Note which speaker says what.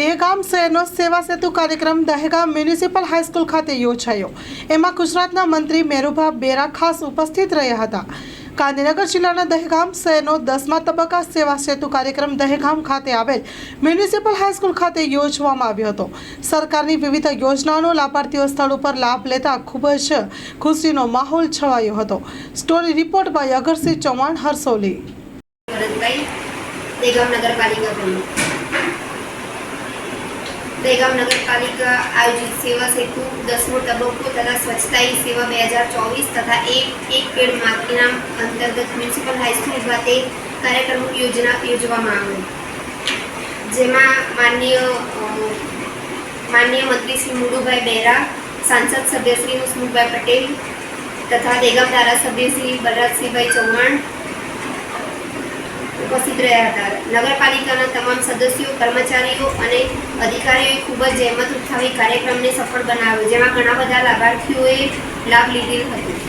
Speaker 1: દહેગામ શહેરનો સેવા સેતુ કાર્યક્રમ દહેગામ મ્યુનિસિપલ હાઈસ્કૂલ ખાતે યોજાયો. એમાં ગુજરાતના મંત્રી મેરુભા બેરા ખાસ ઉપસ્થિત રહ્યા હતા. ગાંધીનગર જિલ્લાના દહેગામ શહેરનો દસમા તબક્કા સેવા સેતુ કાર્યક્રમ દહેગામ ખાતે આવેલ મ્યુનિસિપલ હાઈસ્કૂલ ખાતે યોજવામાં આવ્યો હતો. સરકારની વિવિધ યોજનાઓનો લાભાર્થીઓ સ્થળ ઉપર લાભ લેતા ખૂબ જ ખુશીનો માહોલ છવાયો હતો. Story report by Agarsinh Chauhan, Harsoli.
Speaker 2: Dehgam નગરપાલિકા આયોજિત સેવા સેતુ દસમો તબક્કો તથા સ્વચ્છતા સેવા બે હજાર ચોવીસ તથા એક એક પેડમાં અંતર્ગત મ્યુનિસિપલ હાઈસ્કૂલ ખાતે કાર્યક્રમ યોજના યોજવામાં આવ્યો જેમાં માનનીય માનનીય મંત્રી શ્રી મુડુભાઈ બહેરા સાંસદ સભ્ય શ્રી હસમુખભાઈ પટેલ તથા દેગમ ધારાસભ્ય શ્રી બલરાજસિંહભાઈ ચૌહાણ ઉપસ્થિત રહ્યા હતા. નગરપાલિકાના તમામ સદસ્યો, કર્મચારીઓ અને અધિકારીઓએ ખૂબ જ જહેમત ઉઠાવી કાર્યક્રમને સફળ બનાવ્યો, જેમાં ઘણા બધા લાભાર્થીઓએ લાભ લીધેલ હતો.